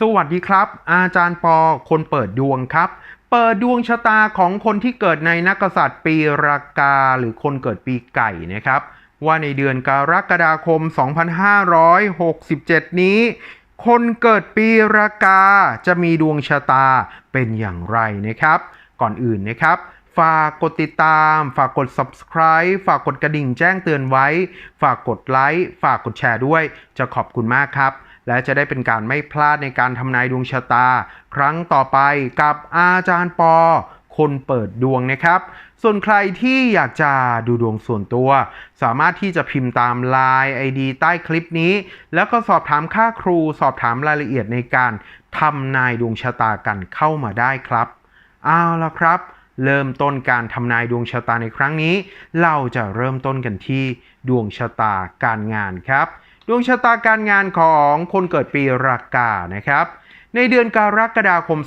สวัสดีครับ อาจารย์ปอคนเปิดดวงครับ เปิดดวงชะตาของคนที่เกิดในนักษัตริย์ปีรากาหรือคนเกิดปีไก่นะครับ ว่าในเดือนกรกฎาคม 2567 นี้ คนเกิดปีรากาจะมีดวงชะตาเป็นอย่างไรนะครับ ก่อนอื่นนะครับฝากกดติดตาม ฝากกด subscribe ฝากกดกระดิ่งแจ้งเตือนไว้ ฝากกดไลค์ ฝากกดแชร์ด้วย จะขอบคุณมากครับ และจะได้เป็นการไม่พลาดในการทำนายดวงชะตา ครั้งต่อไปกับอาจารย์ปอ คนเปิดดวงนะครับ ส่วนใครที่อยากจะดูดวงส่วนตัว สามารถที่จะพิมพ์ตาม Line ID ใต้คลิปนี้ แล้วก็สอบถามค่าครู สอบถามรายละเอียดในการทำนายดวงชะตากันเข้ามาได้ครับเอาละครับ เริ่มต้นการทำนายดวงชะตาในครั้งนี้ เราจะเริ่มต้นกันที่ดวงชะตาการงานครับ ดวงชะตาการงานของคนเกิดปีรากานะครับในเดือนกรกฎาคม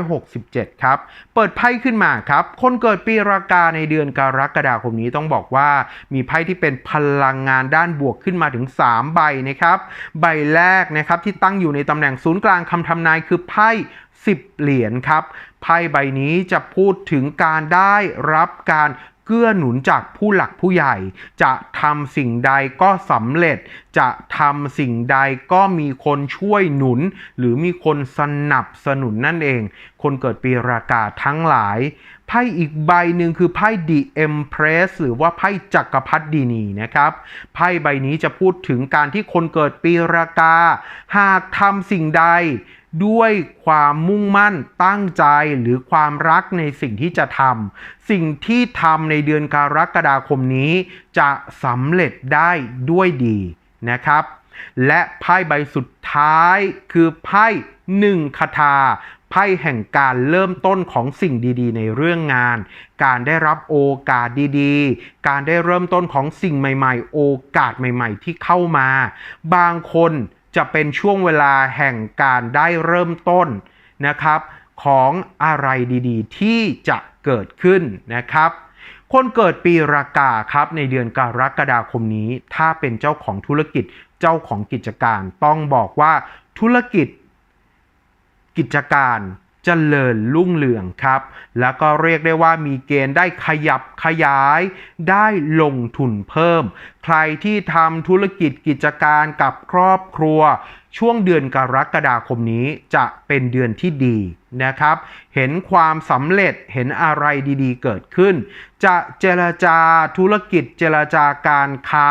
2567 ครับ เปิดไพ่ขึ้นมาครับ คนเกิดปีรากาในเดือนกรกฎาคมนี้ต้องบอกว่า มีไพ่ที่เป็นพลังงานด้านบวกขึ้นมาถึง 3 ใบนะครับ ใบแรกนะครับที่ตั้งอยู่ในตำแหน่งศูนย์กลางคำทำนายคือไพ่10 เหรียญครับไพ่ใบนี้จะพูดถึงการได้รับการ กื้อหนุนจากผู้หลักผู้ใหญ่ จะทำสิ่งใดก็สำเร็จ จะทำสิ่งใดก็มีคนช่วยหนุน หรือมีคนสนับสนุนนั่นเอง คนเกิดปีรากาทั้งหลาย ไพ่อีกใบหนึ่งคือไพ่ The Empress หรือว่าไพ่จักรพรรดินีนะครับ ไพ่ใบนี้จะพูดถึงการที่คนเกิดปีรากา หากทำสิ่งใดด้วยความมุ่งมั่นตั้งใจหรือความรักในสิ่งที่จะทำสิ่งที่ทำในเดือนกรกฎาคมนี้จะสำเร็จได้ด้วยดีนะครับ และไพ่ใบสุดท้ายคือไพ่หนึ่งคาถา ไพ่แห่งการเริ่มต้นของสิ่งดีๆ ในเรื่องงาน การได้รับโอกาสดีๆ การได้เริ่มต้นของสิ่งใหม่ ๆ โอกาสใหม่ ๆ ที่เข้ามา บางคนจะเป็นช่วงเวลาแห่งการได้เริ่มต้นนะครับ ของอะไรดีๆ ที่จะเกิดขึ้นนะครับคนเกิดปีรากาครับในเดือนกรกฎาคมนี้ ถ้าเป็นเจ้าของธุรกิจเจ้าของกิจการ ต้องบอกว่าธุรกิจ กิจการเจริญรุ่งเรืองครับ แล้วก็เรียกได้ว่ามีเกณฑ์ได้ขยับขยาย ได้ลงทุนเพิ่ม ใครที่ทำธุรกิจกิจการกับครอบครัว ช่วงเดือนกรกฎาคมนี้จะเป็นเดือนที่ดีนะครับ เห็นความสำเร็จเห็นอะไรดีๆ เกิดขึ้น จะเจรจาธุรกิจเจรจาการค้า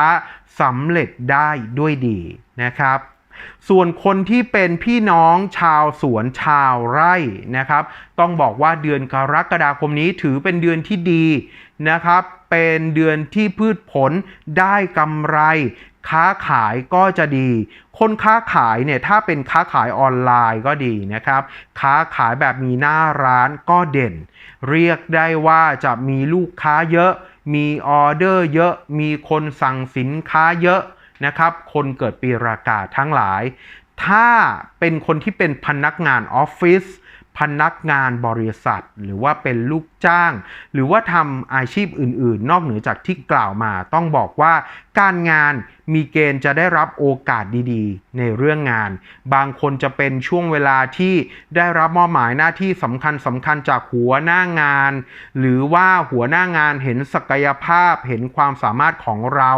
สำเร็จได้ด้วยดีนะครับ ส่วนคนที่เป็นพี่น้องชาวสวนชาวไร่นะครับ ต้องบอกว่าเดือนกรกฎาคมนี้ถือเป็นเดือนที่ดีนะครับ เป็นเดือนที่พืชผลได้กำไร ค้าขายก็จะดี คนค้าขายเนี่ยถ้าเป็นค้าขายออนไลน์ก็ดีนะครับ ค้าขายแบบมีหน้าร้านก็เด่น เรียกได้ว่าจะมีลูกค้าเยอะ มีออเดอร์เยอะ มีคนสั่งสินค้าเยอะ นะครับ คนเกิดปีรากาทั้งหลาย ถ้าเป็นคนที่เป็นพนักงานออฟฟิศพนักงานบริษัท หรือว่าเป็นลูกจ้าง หรือว่าทำอาชีพอื่น ๆ นอกเหนือจากที่กล่าวมา ต้องบอกว่าการงานมีเกณฑ์จะได้รับโอกาสดีๆ ในเรื่องงาน บางคนจะเป็นช่วงเวลาที่ได้รับมอบหมายหน้าที่สำคัญสำคัญจากหัวหน้างาน หรือว่าหัวหน้างานเห็นศักยภาพเห็นความสามารถของเรา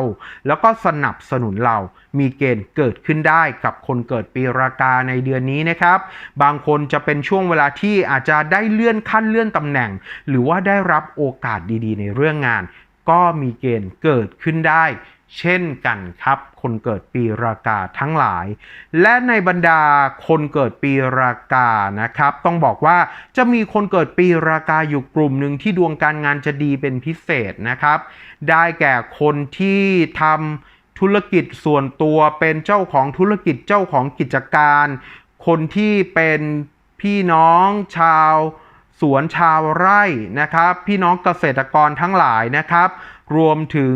แล้วก็สนับสนุนเรา มีเกณฑ์เกิดขึ้นได้กับคนเกิดปีรากาในเดือนนี้นะครับ บางคนจะเป็นช่วงเวลาที่อาจจะได้เลื่อนขั้นเลื่อนตำแหน่ง หรือว่าได้รับโอกาสดีๆ ในเรื่องงาน ก็มีเกณฑ์เกิดขึ้นได้ เช่นกันครับ คนเกิดปีรากาทั้งหลาย และในบรรดาคนเกิดปีรากานะครับ ต้องบอกว่าจะมีคนเกิดปีรากาอยู่กลุ่มหนึ่งที่ดวงการงานจะดีเป็นพิเศษนะครับ ได้แก่คนที่ทำธุรกิจส่วนตัวเป็นเจ้าของธุรกิจเจ้าของกิจการ คนที่เป็นพี่น้องชาวสวนชาวไร่นะครับ พี่น้องเกษตรกรทั้งหลายนะครับ รวมถึง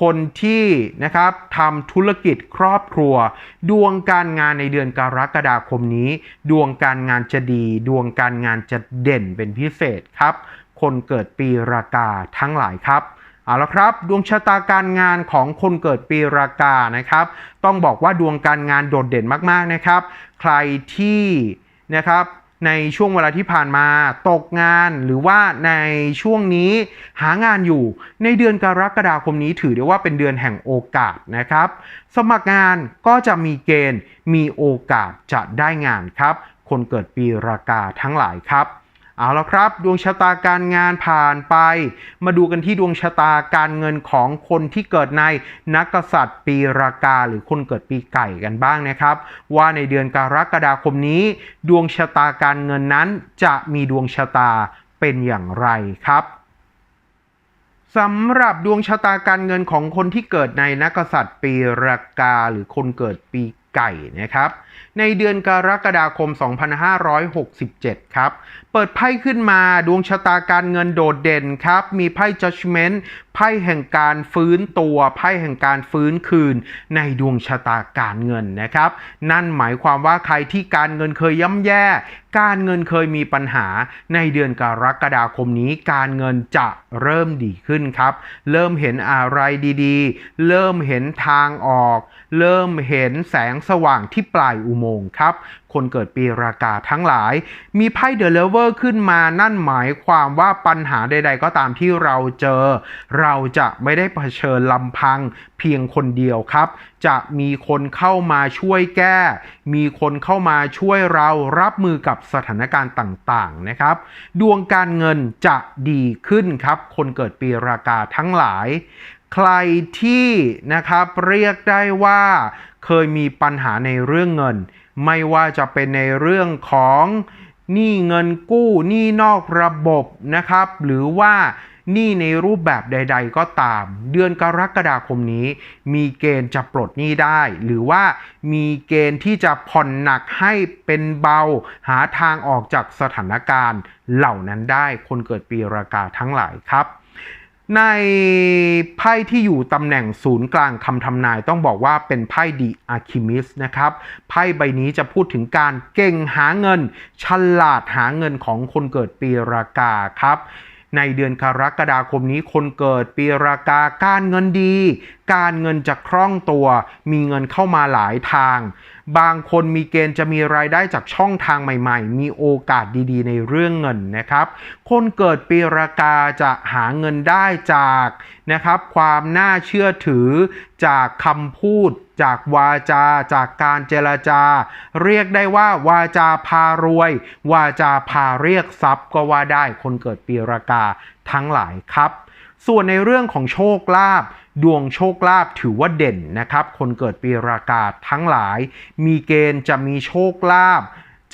คนที่นะครับทำธุรกิจครอบครัว ดวงการงานในเดือนกรกฎาคมนี้ ดวงการงานจะดี ดวงการงานจะเด่นเป็นพิเศษครับ คนเกิดปีรากาทั้งหลายครับเอาละครับ ดวงชะตาการงานของคนเกิดปีรากานะครับ ต้องบอกว่าดวงการงานโดดเด่นมากๆนะครับ ใครที่นะครับ ในช่วงเวลาที่ผ่านมาตกงานหรือว่าในช่วงนี้หางานอยู่ ในเดือนกรกฎาคมนี้ถือได้ว่าเป็นเดือนแห่งโอกาสนะครับ สมัครงานก็จะมีเกณฑ์มีโอกาสจะได้งานครับ คนเกิดปีรากาทั้งหลายครับ เอาละครับ ดวงชะตาการงานผ่านไป มาดูกันที่ดวงชะตาการเงินของคนที่เกิดในนักกษัตริย์ปีรากาหรือคนเกิดปีไก่กันบ้างนะครับ ว่าในเดือนกรกฎาคมนี้ ดวงชะตาการเงินนั้นจะมีดวงชะตาเป็นอย่างไรครับสำหรับดวงชะตาการเงินของคนที่เกิดในนักกษัตริย์ปีรากาหรือคนเกิดปี ไก่นะครับ ในเดือนกรกฎาคม 2567 ครับ เปิดไพ่ขึ้นมาดวงชะตาการเงินโดดเด่นครับ มีไพ่ judgment ไพ่แห่งการฟื้นตัวไพ่แห่งการฟื้นคืนในดวงชะตาการเงินนะครับ นั่นหมายความว่าใครที่การเงินเคยย่ำแย่ การเงินเคยมีปัญหาในเดือนกรกฎาคมนี้ การเงินจะเริ่มดีขึ้นครับ เริ่มเห็นอะไรดีๆ เริ่มเห็นทางออก เริ่มเห็นแสงสว่างที่ปลายอุโมงค์ครับ คนเกิดปีรากาทั้งหลาย มีไพ่เดลเวอร์ขึ้นมานั่นหมายความว่าปัญหาใด ๆ ก็ตามที่เราเจอ เราจะไม่ได้เผชิญลำพังเพียงคนเดียวครับ จะมีคนเข้ามาช่วยแก้ มีคนเข้ามาช่วยเรารับมือกับสถานการณ์ต่างๆนะครับ ดวงการเงินจะดีขึ้นครับ คนเกิดปีรากาทั้งหลาย ใครที่นะครับเรียกได้ว่าเคยมีปัญหาในเรื่องเงิน ไม่ว่าจะเป็นในเรื่องของหนี้เงินกู้หนี้นอกระบบนะครับ หรือว่าหนี้ในรูปแบบใด ๆ ก็ตาม เดือนกรกฎาคมนี้ มีเกณฑ์จะปลดหนี้ได้ หรือว่ามีเกณฑ์ที่จะผ่อนหนักให้เป็นเบา หาทางออกจากสถานการณ์เหล่านั้นได้คนเกิดปีรากาทั้งหลายครับ ในไพ่ที่อยู่ตำแหน่งศูนย์กลางคำทำนายต้องบอกว่าเป็นไพ่ดีอาคิมิสนะครับ ไพ่ใบนี้จะพูดถึงการเก่งหาเงิน ฉลาดหาเงินของคนเกิดปีรากาครับ ในเดือนกรกฎาคมนี้คนเกิดปีรากาการเงินดี การเงินจะคล่องตัว มีเงินเข้ามาหลายทาง บางคนมีเกณฑ์จะมีรายได้จากช่องทางใหม่ ๆ มีโอกาสดีๆ ในเรื่องเงินนะครับ คนเกิดปีรากาจะหาเงินได้จากนะครับ ความน่าเชื่อถือจากคำพูด จากวาจาจากการเจรจา เรียกได้ว่าวาจาพารวย วาจาพาเรียกทรัพย์ก็ว่าได้คนเกิดปีรากาทั้งหลายครับ ส่วนในเรื่องของโชคลาภดวงโชคลาภถือว่าเด่นนะครับ คนเกิดปีรากาทั้งหลาย มีเกณฑ์จะมีโชคลาภ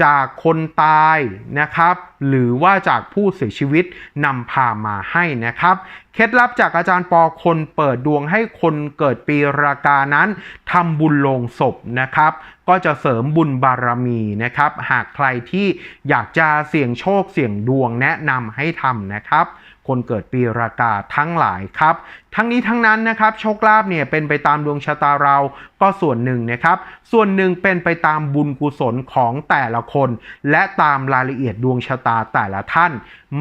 จากคนตายนะครับ หรือว่าจากผู้เสียชีวิตนำพามาให้นะครับ เคล็ดลับจากอาจารย์ปอคนเปิดดวงให้คนเกิดปีรากานั้นทำบุญลงศพนะครับ ก็จะเสริมบุญบารมีนะครับ หากใครที่อยากจะเสี่ยงโชคเสี่ยงดวงแนะนำให้ทำนะครับ คนเกิดปีรากาทั้งหลายครับ ทั้งนี้ทั้งนั้นนะครับโชคลาภเนี่ยเป็นไปตามดวงชะตาเราก็ส่วนหนึ่งนะครับ ส่วนหนึ่งเป็นไปตามบุญกุศลของแต่ละคน และตามรายละเอียดดวงชะตาแต่ละท่าน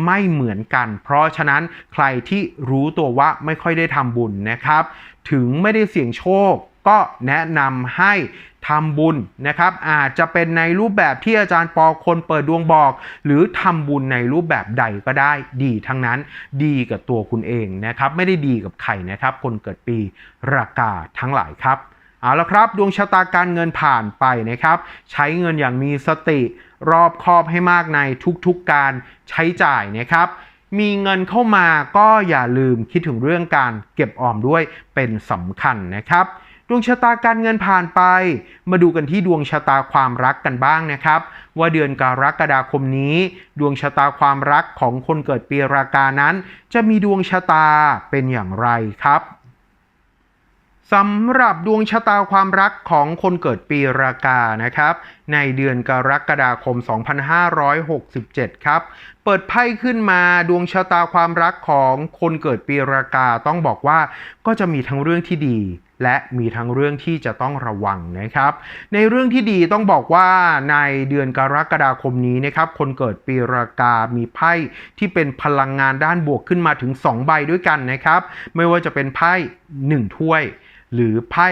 ไม่เหมือนกัน เพราะฉะนั้นใครที่รู้ตัวว่าไม่ค่อยได้ทำบุญนะครับ ถึงไม่ได้เสี่ยงโชค ก็แนะนำให้ทำบุญนะครับ อาจจะเป็นในรูปแบบที่อาจารย์ปอคนเปิดดวงบอก หรือทำบุญในรูปแบบใดก็ได้ดีทั้งนั้นดีกับตัวคุณเองนะครับ ไม่ได้ดีกับใครนะครับ คนเกิดปีรากาทั้งหลายครับเอาละครับ ดวงชะตาการเงินผ่านไปนะครับ ใช้เงินอย่างมีสติรอบคอบให้มากในทุกๆการใช้จ่ายนะครับ มีเงินเข้ามาก็อย่าลืมคิดถึงเรื่องการเก็บออมด้วยเป็นสำคัญนะครับ ดวงชะตาการเงินผ่านไป มาดูกันที่ดวงชะตาความรักกันบ้างนะครับ ว่าเดือนกรกฎาคมนี้ ดวงชะตาความรักของคนเกิดปีรากานั้น จะมีดวงชะตาเป็นอย่างไรครับสำหรับดวงชะตาความรักของคนเกิดปีรากานะครับ ในเดือนกรกฎาคม 2567 ครับ เปิดไพ่ขึ้นมาดวงชะตาความรักของคนเกิดปีรากาต้องบอกว่าก็จะมีทั้งเรื่องที่ดี และมีทั้งเรื่องที่จะต้องระวังนะครับ ในเรื่องที่ดีต้องบอกว่าในเดือนกรกฎาคมนี้นะครับ คนเกิดปีรากา มีไพ่ที่เป็นพลังงานด้านบวกขึ้นมาถึง 2 ใบด้วยกันนะครับ ไม่ว่าจะเป็นไพ่1ถ้วยหรือไพ่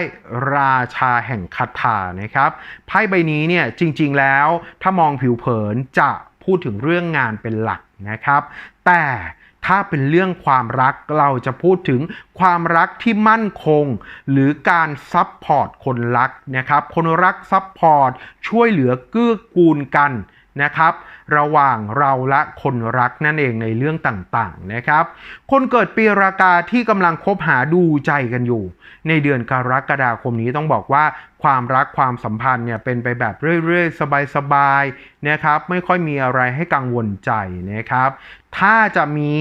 ราชาแห่งคาถานะครับไพ่ใบนี้เนี่ยจริงๆแล้วถ้ามองผิวเผินจะพูดถึงเรื่องงานเป็นหลักนะครับ แต่ ถ้าเป็นเรื่องความรักเราจะพูดถึงความรักที่มั่นคง หรือการซับพอร์ตคนรักนะครับ คนรักซับพอร์ตช่วยเหลือเกื้อกูลกัน นะครับ ระหว่างเราและคนรักนั่นเองในเรื่องต่างๆนะครับ คนเกิดปีรากาที่กำลังคบหาดูใจกันอยู่ ในเดือนกรกฎาคมนี้ต้องบอกว่าความรักความสัมพันธ์เนี่ยเป็นไปแบบเรื่อยๆ สบายๆนะครับ ไม่ค่อยมีอะไรให้กังวลใจนะครับ ถ้าจะมี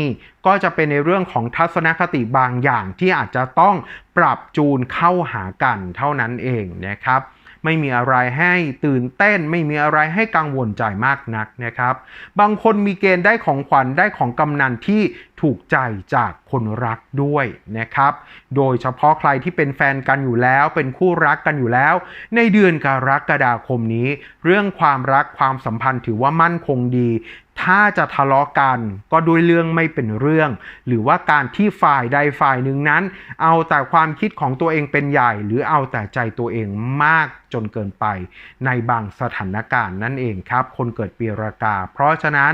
ก็จะเป็นในเรื่องของทัศนคติบางอย่างที่อาจจะต้องปรับจูนเข้าหากันเท่านั้นเองนะครับ ไม่มีอะไรให้ตื่นเต้น ไม่มีอะไรให้กังวลใจมากนักนะครับ บางคนมีเกณฑ์ได้ของขวัญได้ของกำนันที่ถูกใจจากคนรักด้วยนะครับ โดยเฉพาะใครที่เป็นแฟนกันอยู่แล้ว เป็นคู่รักกันอยู่แล้ว ในเดือนกรกฎาคมนี้ เรื่องความรักความสัมพันธ์ถือว่ามั่นคงดี ถ้าจะทะเลาะกันก็ด้วยเรื่องไม่เป็นเรื่อง หรือว่าการที่ฝ่ายใดฝ่ายหนึ่งนั้น เอาแต่ความคิดของตัวเองเป็นใหญ่ หรือเอาแต่ใจตัวเองมากจนเกินไป ในบางสถานการณ์นั่นเองครับ คนเกิดปีรากา เพราะฉะนั้น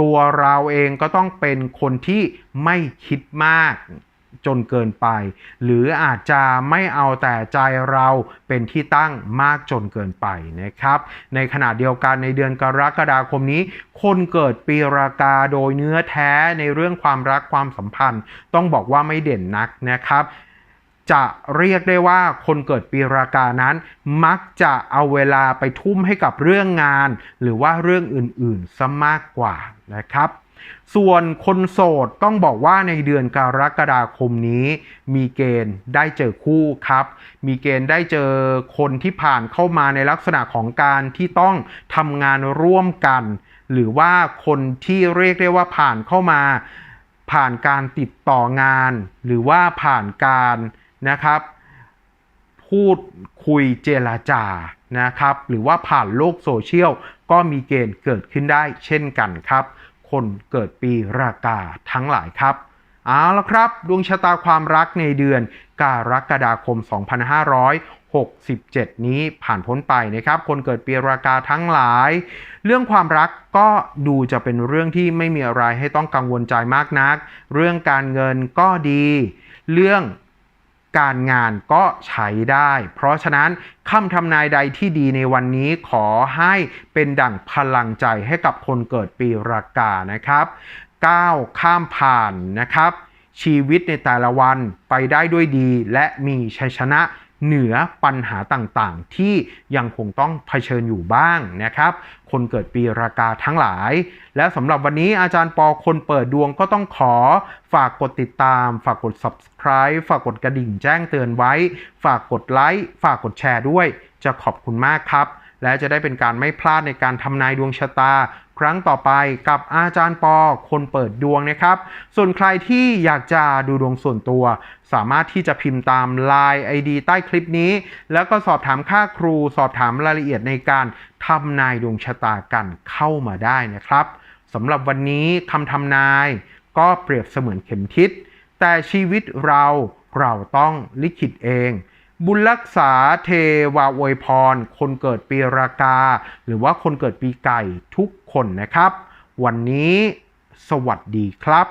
ตัวเราเองก็ต้องเป็นคนที่ไม่คิดมาก จนเกินไป หรืออาจจะไม่เอาแต่ใจเราเป็นที่ตั้งมากจนเกินไปนะครับ ในขณะเดียวกันในเดือนกรกฎาคมนี้ คนเกิดปีรากาโดยเนื้อแท้ในเรื่องความรักความสัมพันธ์ ต้องบอกว่าไม่เด่นนักนะครับจะเรียกได้ว่าคนเกิดปีรากานั้น มักจะเอาเวลาไปทุ่มให้กับเรื่องงาน หรือว่าเรื่องอื่นๆซะมากกว่านะครับ ส่วนคนโสดต้องบอกว่าในเดือนกรกฎาคมนี้ มีเกณฑ์ได้เจอคู่ครับ มีเกณฑ์ได้เจอคนที่ผ่านเข้ามาในลักษณะของการที่ต้องทำงานร่วมกัน หรือว่าคนที่เรียกได้ว่าผ่านเข้ามา ผ่านการติดต่องาน หรือว่าผ่านการนะครับ พูดคุยเจรจานะครับ หรือว่าผ่านโลกโซเชียลก็มีเกณฑ์เกิดขึ้นได้เช่นกันครับ คนเกิดปีรากาทั้งหลายครับเอาละครับ ดวงชะตาความรักในเดือนกรกฎาคม 2567 นี้ผ่านพ้นไปนะครับ คนเกิดปีรากาทั้งหลาย เรื่องความรักก็ดูจะเป็นเรื่องที่ไม่มีอะไรให้ต้องกังวลใจมากนัก เรื่องการเงินก็ดี เรื่อง การงานก็ใช้ได้ เพราะฉะนั้นคำทำนายใดที่ดีในวันนี้ขอให้เป็นดั่งพลังใจให้กับคนเกิดปีรากานะครับก้าวข้ามผ่านนะครับ ชีวิตในแต่ละวันไปได้ด้วยดีและมีชัยชนะ เหนือปัญหาต่างๆ ที่ยังคงต้องเผชิญอยู่บ้างนะครับ คนเกิดปีรากาทั้งหลาย และสำหรับวันนี้อาจารย์ปอคนเปิดดวงก็ต้องขอ ฝากกดติดตาม ฝากกด subscribe ฝากกดกระดิ่งแจ้งเตือนไว้ ฝากกดไลค์ฝากกดแชร์ด้วย จะขอบคุณมากครับ และจะได้เป็นการไม่พลาดในการทำนายดวงชะตา ครั้งต่อไปกับอาจารย์ปอคนเปิดดวงนะครับ ส่วนใครที่อยากจะดูดวงส่วนตัว สามารถที่จะพิมพ์ตาม Line ID ใต้คลิปนี้ แล้วก็สอบถามค่าครู สอบถามรายละเอียดในการทำนายดวงชะตากันเข้ามาได้นะครับสำหรับวันนี้คำทำนาย ก็เปรียบเสมือนเข็มทิศแต่ชีวิตเราเราต้องลิขิตเอง บุญรักษาเทวาอวยพร คนเกิดปีรากา หรือว่าคนเกิดปีไก่ทุกคนนะครับ วันนี้สวัสดีครับ